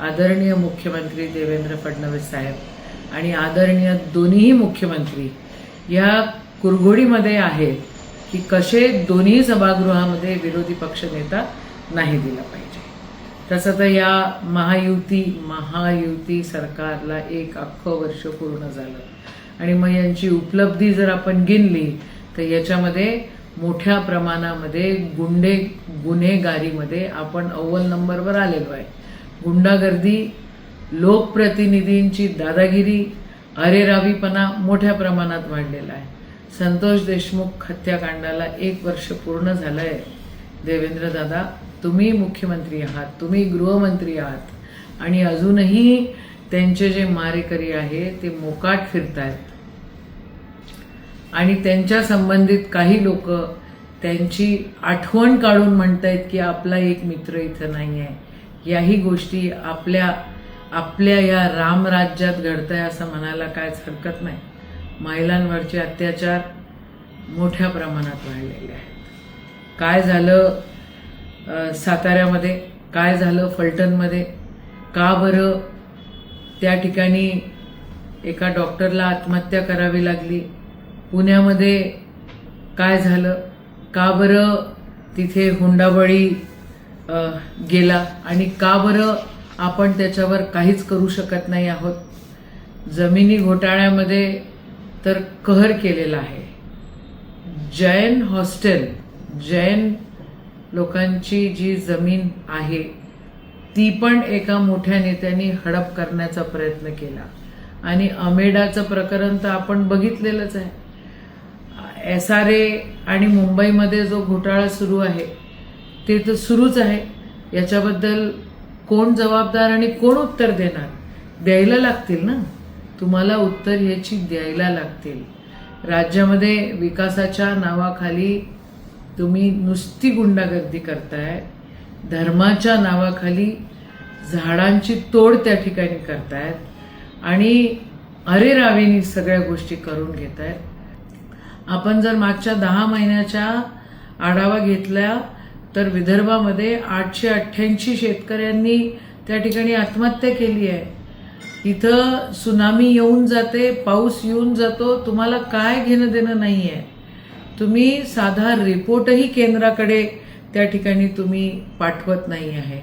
आदरणीय मुख्यमंत्री देवेंद्र फडणवीस साहेब आणि आदरणीय दोन्हीही मुख्यमंत्री या कुरघोडीमध्ये आहेत की कसे दोन्ही सभागृहामध्ये विरोधी पक्ष नेता नाही दिला पाहिजे. तसं तर या महायुती महायुती सरकारला एक अख्खं वर्ष पूर्ण झालं. आणि मग यांची उपलब्धी जर आपण गिनली तर याच्यामध्ये मोठ्या प्रमाणामध्ये गुंडे गुन्हेगारीमध्ये आपण अव्वल नंबरवर आलेलो आहे. गुंडागर्दी लोकप्रतिनिधींची दादागिरी अरेरावीपणा मोठ्या प्रमाणात वाढलेला आहे. संतोष देशमुख हत्याकांडाला एक वर्ष पूर्ण झालंय. देवेंद्र दादा तुम्ही मुख्यमंत्री आहात तुम्ही गृहमंत्री आहात आणि अजूनही त्यांचे जे मारेकरी आहे ते मोकाट फिरतायत. आणि त्यांच्या संबंधित काही लोक त्यांची आठवण काढून म्हणतायत की आपला एक मित्र इथं नाही आहे याही गोष्टी आपल्या आपल्या या रामराज्यात घडतंय असं म्हणायला कायच हरकत नाही. महिलांवरचे अत्याचार मोठ्या प्रमाणात वाढलेले आहेत. काय झालं साताऱ्यामध्ये? काय झालं फलटणमध्ये? का बरं त्या ठिकाणी एका डॉक्टरला आत्महत्या करावी लागली? पुण्यामध्ये काय झालं? का बरं तिथे हुंडाबळी गेला आणि का बरं आपण त्याच्यावर काहीच करू शकत नाही आहोत? जमिनी घोटाळ्यामध्ये तर कहर केलेला आहे. जैन हॉस्टेल जैन लोकांची जी जमीन आहे ती पण एका मोठ्या नेत्यांनी हडप करण्याचा प्रयत्न केला. आणि अमेडाचं प्रकरण तर आपण बघितलेलंच आहे. एस आर ए आणि मुंबईमध्ये जो घोटाळा सुरू आहे ते तर सुरूच आहे. याच्याबद्दल कोण जबाबदार आणि कोण उत्तर देणार? द्यायला लागतील ना? तुम्हाला उत्तर ह्याची द्यायला लागतील. राज्यामध्ये विकासाच्या नावाखाली तुम्ही नुसती गुंडागर्दी करताय. धर्माच्या नावाखाली झाडांची तोड त्या ठिकाणी करतायत आणि अरे रावीनी सगळ्या गोष्टी करून घेत आहेत आपण जर मागच्या दहा महिन्याच्या आढावा घेतला तर विदर्भामध्ये आठशे अठ्ठ्याऐंशी शेतकऱ्यांनी त्या ठिकाणी आत्महत्या केली आहे. इथं सुनामी येऊन जाते पाऊस येऊन जातो तुम्हाला काय घेणं देणं नाही आहे तुम्ही साधा रिपोर्टही केंद्राकडे त्या ठिकाणी तुम्ही पाठवत नाही आहे.